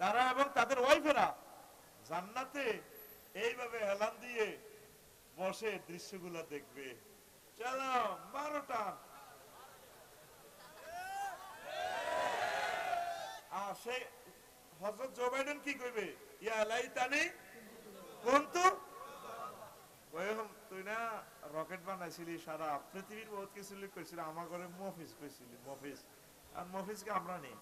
তারা এবং তাদের ওয়াইফেরা জান্নাতে এইভাবে হেলান দিয়ে বসে দৃশ্যগুলো দেখবে। চলো, বারোটা। হজরত জো বাইডেন কি কইবে? তুই না রকেট বানাইছিলি সারা পৃথিবীর আমার ঘরে কইছিলি মফিস আর আমরা নেই।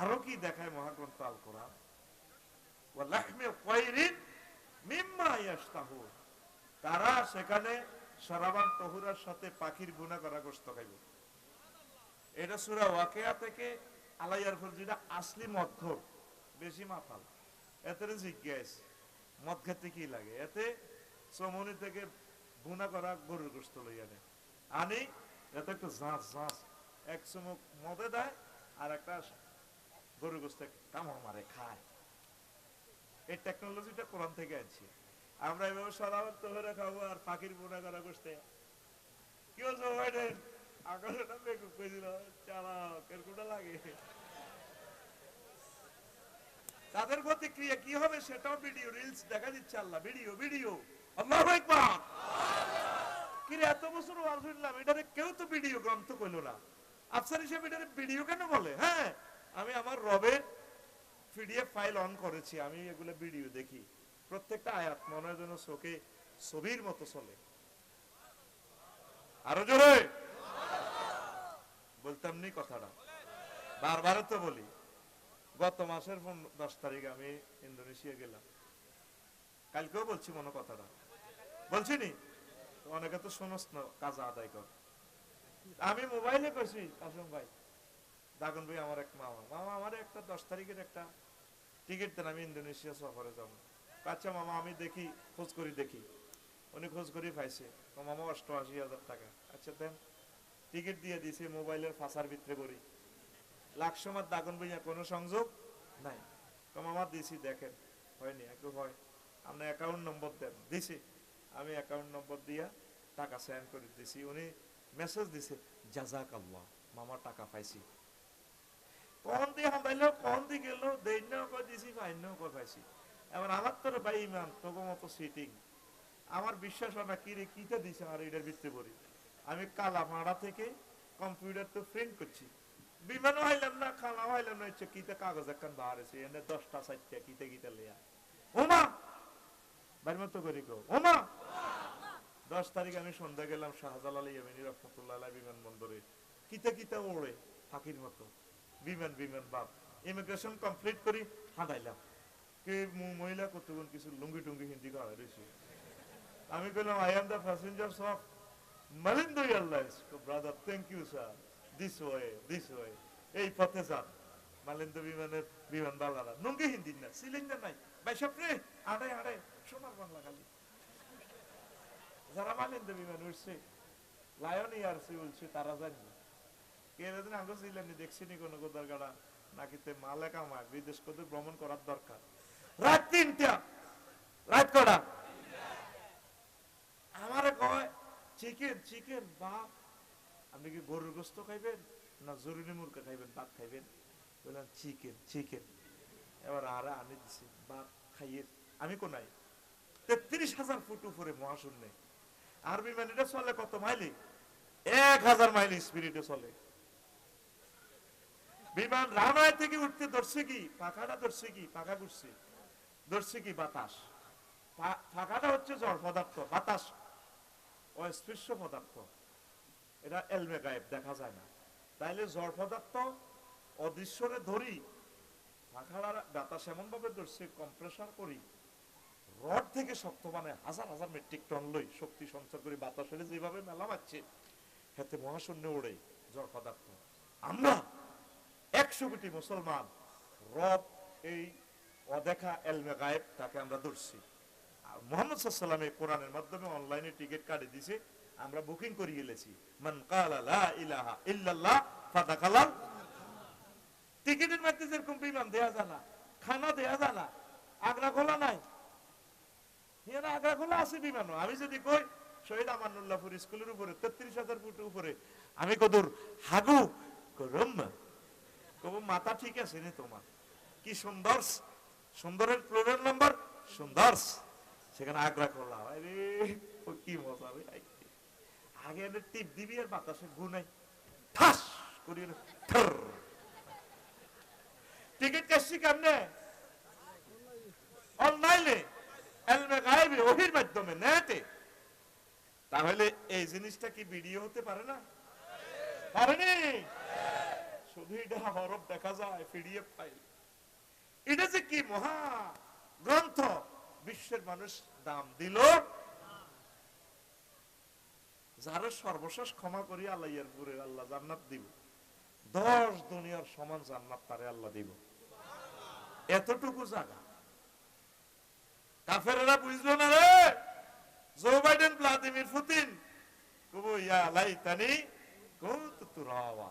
আরও কি দেখায় মহাগ্রন্থ আল কোরআন? তারা সেখানে সরাবান তহুরার সাথে পাখির গুণা করা গোস্ত খাইব। এটা সূরা ওয়াকিয়া থেকে আলাইয়ার ফল যেটা আসলি মদখোর বেশি মাতাল। এতে জিজ্ঞেস, মদ খেতে কি লাগে? এতে চমনি থেকে বুনা করা গরুর গোস্ত লইয়া নেয়। আনি, এতে একটু ঝাঁস ঝাঁস এক চুমুক মদে দেয় আর একটা গরুর গোস্ত কামড় মারে, খায়। এই টেকনোলজিটা কোরআন থেকে আনছি। আমরা এভাবে সরাবার তোহরে খাব আর পাখির বুনা করা গোস্তে। কি হচ্ছে বাইডেন আকাশটা বেকুব করেছিল চালাও কেরকুটা লাগে? তাদের প্রতিক্রিয়া কি হবে সেটাও ভিডিও রিলস দেখা দিচ্ছে আল্লাহ। Video video. আল্লাহ একবার এত বছর ওয়াজ শুনলাম এটারে কেউ তো ভিডিও গ্রন্থ কইলো না। আফসার হিসেবে এটারে ভিডিও কেন বলে? হ্যাঁ আমি আমার রবের পিডিএফ ফাইল অন করেছি, আমি এগুলো ভিডিও দেখি। প্রত্যেকটা আয়াত মনে হয় যেন চোখে ছবির মতো চলে। আরও জোরে? বলতাম নি কথাটা। বারবার তো বলি। গত মাসের দশ তারিখ আমি ইন্দোনেশিয়া গেলাম। কালকেও বলছি মনে কথাটা। বলছি নি? অনেকে তো শোনস না, কাজা আদায় কর। আমি মোবাইলে কইছি কাসম ভাই। দাগন ভাই আমার এক মামা। মামা আমার একটা দশ তারিখের একটা টিকিট দেন, আমি ইন্দোনেশিয়া সফরে যাব। আচ্ছা মামা, আমি দেখি, খোঁজ করি দেখি। উনি খোঁজ করি পাইছে। তো মামা অষ্টআশি হাজার টাকা। আচ্ছা দেন টিকিট দিয়ে দিছে মোবাইলের ফাঁসার ভিতরে করি লাখ সময় দাগন ভাইয়া কোনো সংযোগ নাই। তো মামা দিছি, দেখেন, হয়নি, একটু হয়। আপনি অ্যাকাউন্ট নম্বর দেন। দিছি। আমি অ্যাকাউন্ট নম্বর দিয়া টাকা সেন্ড করে দিছি। উনি মেসেজ দিছে জাজাক আল্লাহ মামা টাকা পাইছি। দিয়ে দিয়ে দিছি পাইছি। এবার আমার তোর ভাই ইমান সিটিং আমার বিশ্বাস হয় না, কি রে কিটা দিছে এটার ভিতরে পড়ি। আমি কালা মারা থেকে কম্পিউটার তো প্রিন্ট করছি। বিমানও হাইলাম না খানা হাইলাম না কিতে কাগজ একখান বার আছে এনে দশটা চারটা কিতে কিতে লিয়া ওমা! বাড়ির মতো করি গো ওমা! দশ তারিখ আমি সন্ধ্যা গেলাম শাহজালাল ইয়ামিনী রহমতুল্লাহ বিমানবন্দরে। কিতে কিতে ওড়ে, ফাঁকির মতো। বিমান বিমান, বাপ। ইমিগ্রেশন কমপ্লিট করি হাঁটাইলাম কে মহিলা কতক্ষণ কিছু লুঙ্গি টুঙ্গি হিন্দি করা রয়েছে আমি বললাম I am the passenger of Malindo airlines brother thank you sir this way this way এই পথে যান। মালিন্দো বিমানের বিমান বাংলা লুঙ্গি হিন্দি না, সিলিন্ডার নাই। বাইসব রে আড়াই আড়াই সোনার বাংলা খালি। যারা মালিন্দো বিমান উঠছে লায়ন ইয়ারসি উঠছে তারা জানবে কেরাদিন আগে ছিলেন দেখছিনি কোন কোদার গাড়া নাকি তে মালে কামায় বিদেশ ভ্রমণ করার দরকার। রাত তিনটা, রাত কটা? আমারে কয়, চিকেন চিকেন আপনি কি গরুর গোস্ত খাইবেন না জরুরি মুরগা খাইবেন খাইবেন? বললাম, চিকেন চিকেন। এবার আরে আনি দিছি ভাত খাইয়ে, আমি কোনাই তেত্রিশ হাজার ফুট উপরে মহাশূন্যে। আর বিমান চলে কত মাইলি? এক হাজার মাইল স্পিরিটে চলে। বিমান রানায় থেকে উঠতে ধরছে কি? পাখাটা ধরছে কি? পাখা ঘুরছে। ধরছে কি? বাতাস। পাখাটা হচ্ছে জড় পদার্থ, বাতাস। অস্পৃশ্য পদার্থ। এটা এলমে গায়েব দেখা যায় না। তাইলে জড় পদার্থ অদৃশ্যরে ধরি পাখাড়া বাতাস এমন ভাবে ধরছে, কম্প্রেসার করি, রড থেকে শক্ত মানে হাজার হাজার মেট্রিক টন লই শক্তি সঞ্চয় করে, বাতাসের যেভাবে মেলা মারছে হাতে মহাশূন্য ওড়ে জড় পদার্থ। আমরা একশো কোটি মুসলমান। রব এই অদেখা এলমে গায়েব, তাকে আমরা ধরছি। মোহাম্মদ সাল্লামে কোরআনের মাধ্যমে অনলাইনে টিকিট কাটে দিছে, আমরা বুকিং করে গেলেছি। মান কালা লা ইলাহা ইল্লাল্লাহ টিকিটের মধ্যে যেরকম বিমান, দেয়া খানা দেয়া আগ্রা খোলা নাই। আগ্রা খোলা আছে বিমানও। আমি যদি কই, শহীদ আমানুল্লাহপুর স্কুলের উপরে, তেত্রিশ হাজার ফুট উপরে, আমি কদূর হাগু কব মাথা ঠিক আছে নি তোমার? কি সুন্দর? সুন্দরের প্লোরের নাম্বার সুন্দর। সেখানে আগ্রা করলাম কি মজা রে আগে এনে টিপ দিবি আর বাতাসে গুনাই ঠাস করি টিকিট কাটছি কেমনে? অনলাইনে। এলমে গায়েবে ওহির মাধ্যমে, নেটে। তাহলে এই জিনিসটা কি ভিডিও হতে পারে না? পারেনি? শুধু এটা হরফ দেখা যায় পিডিএফ ফাইল এটা যে কি মহা গ্রন্থ? বিশ্বের মানুষ দাম দিল। যারা সর্বশেষ ক্ষমা করি, আল্লাহ পুরে আল্লাহ জান্নাত দিব। দশ দুনিয়ার সমান জান্নাত তারে আল্লাহ দিব। এতটুকু জায়গা। কাফেরেরা বুঝলো না রে? Joe Biden, Vladimir Putin. কবু ইয়া লাইতানি কুনতু তুরাওয়া।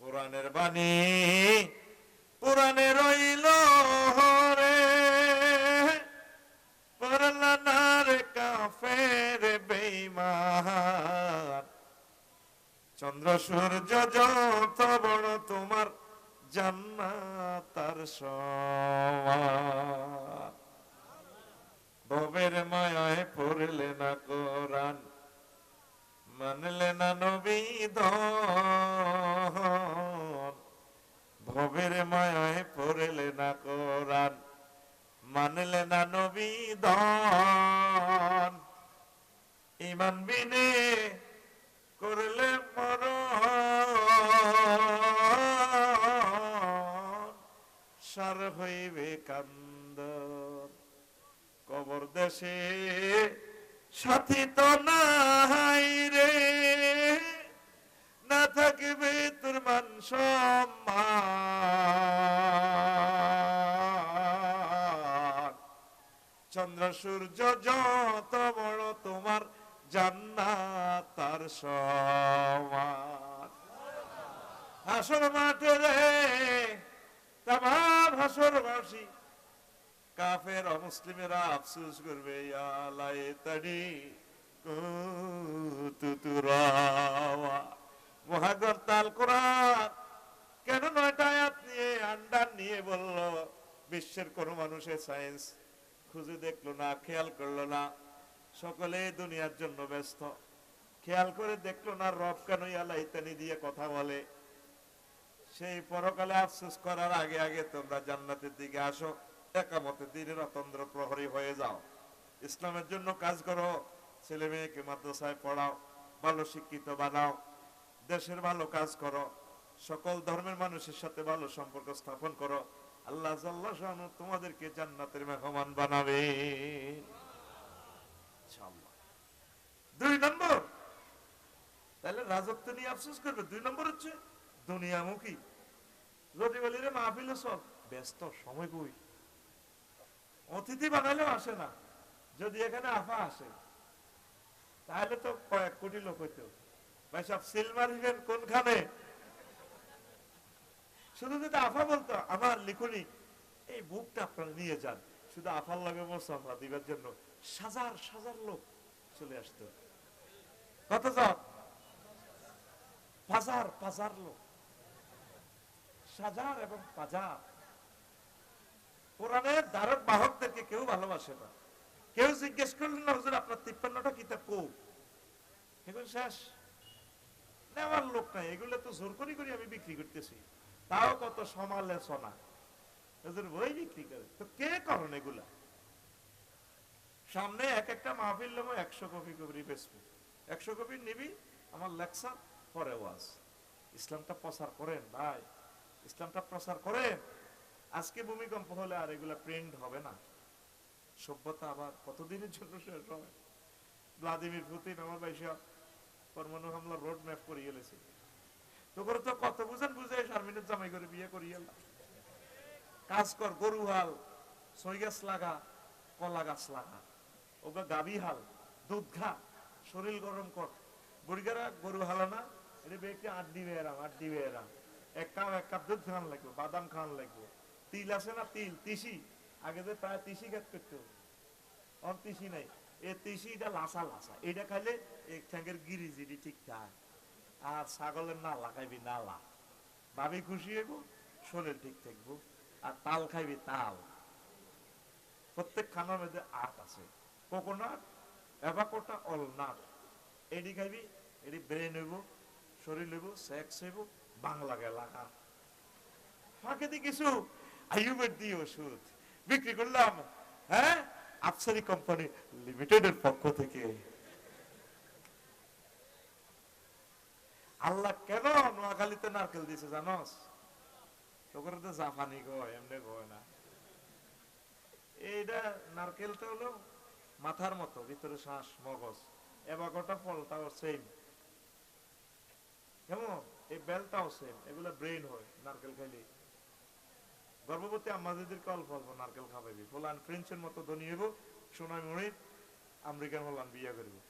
কোরআনের বাণী কোরআনে রইল রে পড়লা কাফের বেঈমান। চন্দ্র সূর্য যত বড় তোমার জান্নাত তার সমান। ভবের মায়ায় পড়লে না কোরআন মানলে না নবীদন ভবের মায়ায় পড়লে না কোরআন। মানলে না নবীদন ইমান বিনে করলে মরণ। সার হইবে কান্দন। কবর দেশে সাথী তো নাই রে। না থাকবে তোর মান সম্মান। চন্দ্র, সূর্য যত বড় তোমার জান্নাত, তার সমান। হাসর মাঠে রে, তামাম হাসরবাসী কাফের অমুসলিমেরা আফসুস করবে মহাগর তাল কোরআন কেন নয়টা আয়াত নিয়ে, আন্ডার নিয়ে বলল, বিশ্বের কোন মানুষের সায়েন্স খুঁজে দেখল না, খেয়াল করল না, সকলে দুনিয়ার জন্য ব্যস্ত। খেয়াল করে দেখল না, রব কেন ইয়ালা ইত্যাদি দিয়ে কথা বলে। সেই পরকালে আফসোস করার আগে আগে তোমরা জান্নাতের দিকে আসো। একামতের দিনের অতন্দ্র প্রহরী হয়ে যাও। ইসলামের জন্য কাজ করো, ছেলে মেয়েকে মাদ্রাসায় পড়াও, ভালো শিক্ষিত বানাও, দেশের ভালো কাজ করো, সকল ধর্মের মানুষের সাথে ভালো সম্পর্ক স্থাপন করো। আল্লাহ তোমাদেরকে জান্নাতের মেহমান বানাবে। দুই নম্বর, তাহলে রাজত্ব নিয়ে আফসোস করবে? দুই নম্বর হচ্ছে, দুনিয়ামুখী। যদি বলি রে মাহফিলে সব ব্যস্ত, সময় কই? অতিথি বানালেও আসে না। যদি এখানে আফা আসে, তাহলে তো কয়েক কোটি লোক হইতো। ভাই, সব সিল মারিবেন কোনখানে? শুধু যদি আফা বলতো, আমার লিখুনি, এই বুকটা আপনারা নিয়ে যান। শুধু আফার লাগে মোসাফা দিবার জন্য সাজার সাজার লোক চলে আসতো। কত জন? পাজার পাজার লোক। সাজার এবং পাজার। কোরআনের ধারক বাহকদেরকে কেউ ভালোবাসে না। কেউ জিজ্ঞেস করলেন না, হুজুর, আপনার তিপ্পান্নটা কিতাব এগুলো শেষ। নেওয়ার লোক নাই, এগুলো তো জোর করি করি আমি বিক্রি করতেছি। তাও কত সমালোচনা। হুজুর, বই বিক্রি করে। তো কে করেন এগুলা? সামনে এক একটা মাহফিল নেব, একশো কপি কপি বেচবো। একশো কপি নিবি, আমার লেকচার পরে ওয়াজ। ইসলামটা প্রচার করেন, ভাই। ইসলামটা প্রচার করেন। আজকে ভূমিকম্প হলে আর এগুলা প্রিন্ট হবে না। সভ্যতা আবার কতদিনের জন্য শেষ হবে? ভ্লাদিমির পুতিন আমার বাইশা পরমাণু হামলা রোড ম্যাপ করিয়ে গেলেছে তো করে তো কত বুঝেন বুঝে শারমিনের জামাই করে বিয়ে করিয়ে। কাজ কর, গরু হাল, সই গাছ লাগা, কলা গাছ লাগা। ওগা গাবি হাল, দুধ ঘা শরীর গরম কর। বুড়িগারা গরু হালানা এটা বেকে আড্ডি বেয়েরাম আড্ডি বেয়েরাম এক কাপ এক কাপ দুধ খাওয়ান লাগবে, বাদাম খাওয়ান লাগবে। তিল আছে না তিল? তিসি। আগে যে প্রায় তিসি খেত করতো অন তিসি নাই। এ তিসি এটা লাসা লাসা। এটা খাইলে এক ঠ্যাঙ্গের গিরি জিরি ঠিক থাকে আর ছাগলের নালা খাইবি নালা। ভাবি খুশি হইব, শরীর ঠিক থাকব। আর তাল খাইবি তাল। প্রত্যেক খানার মধ্যে আট আছে। কোকোনাট এভাকোটা অল নাট এডি খাইবি, এডি ব্রেন হইব, শরীর হইব, সেক্স হইব, বাংলা লাগা ফাঁকে দিয়ে কিছু। আয়ুবের দিয়ে ওষুধ বিক্রি করলাম হ্যাঁ? আফসারি কোম্পানি লিমিটেডের পক্ষ থেকে। আল্লাহ কেন নোয়াখালীতে নারকেল দিছে জানস? তো জাপানি কয়, এমনি কয় না। এইটা নারকেলটা হলো মাথার মতো, ভিতরে শ্বাস, মগজ এবাগটা ফলটাও সেম কেমন? এই বেলটাও সেম এগুলো ব্রেন হয় নারকেল খাইলে। গর্ভবতী আম্মাদেরকে অল্প অল্প নারকেল খাওয়াইবি। ফলান ফ্রেঞ্চের মতো ধনী হইব, সোনাই মরিত আমেরিকান হলান বিয়া করবি।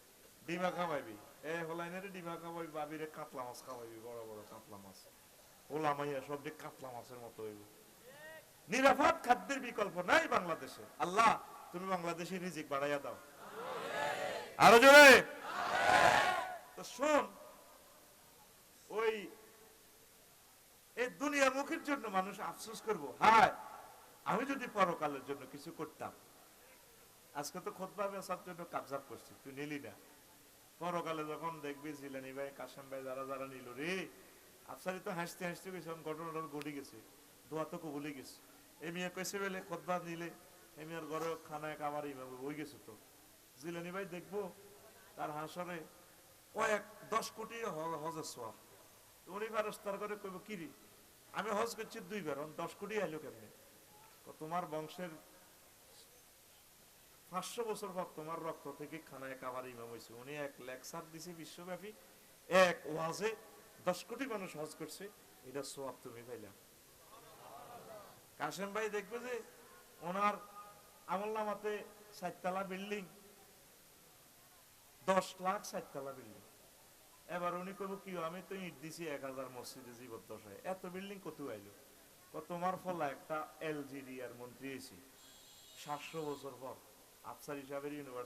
ডিমা খাওয়াইবি। এ হলাইনের ডিমা খাওয়াইবি, বাবিরে কাতলা মাছ খাওয়াইবি, বড় বড় কাতলা মাছ। ওলা মাইয়া সব যে কাতলা মাছের মতো হইব। নিরাপদ খাদ্যের বিকল্প নাই বাংলাদেশে। আল্লাহ, তুমি বাংলাদেশে রিজিক বাড়াইয়া দাও। আরও জোরে? তো শোন ওই এই দুনিয়ার মুখের জন্য মানুষ আফসোস করব। হায়, আমি যদি পরকালের জন্য কিছু করতাম, আজকে তো খোদবা বেসার জন্য কাবজাব করছি, তুই নিলি না। পরকালে যখন দেখবি জিলানি ভাই, কাশেম ভাই যারা যারা নিল রে, আফসারি তো হাসতে হাসতে গেছে এখন ঘটনাটা ঘটে গেছে, দোয়া তো কবুলে গেছে। এই মেয়ে কইছে বেলে, খোদবা নিলে, এই মেয়ের ঘরে খানায় কামার ইমাম হই গেছে তো। জিলানি ভাই দেখব, তার হাসরে কয়েক দশ কোটি হজের সোয়াব উনি বারস্তার করে কইব কিরি আমি হজ করছি দুইবার দশ কোটি আইলো কেমনে? তোমার বংশের পাঁচশো বছর পর তোমার রক্ত থেকে খানায় কাবার ইমাম হয়েছে উনি এক লেকচার দিছে বিশ্বব্যাপী, এক ওয়াজে দশ কোটি মানুষ হজ করছে, এটা সোয়াব তুমি পাইলা। কাশেম ভাই দেখবে যে ওনার আমল নামাতে সাততলা বিল্ডিং, দশ লাখ সাততলা বিল্ডিং। এবার উনি কব কি আমি তো ইট দিছি এক হাজার মসজিদে জীবদ্দশায়। এত বিল্ডিং কত আইলো? তোমার ফলা একটা এলজিডি আর মন্ত্রী হয়েছি সাতশো বছর পর আফসার হিসাবের ইউনিভার্সিটি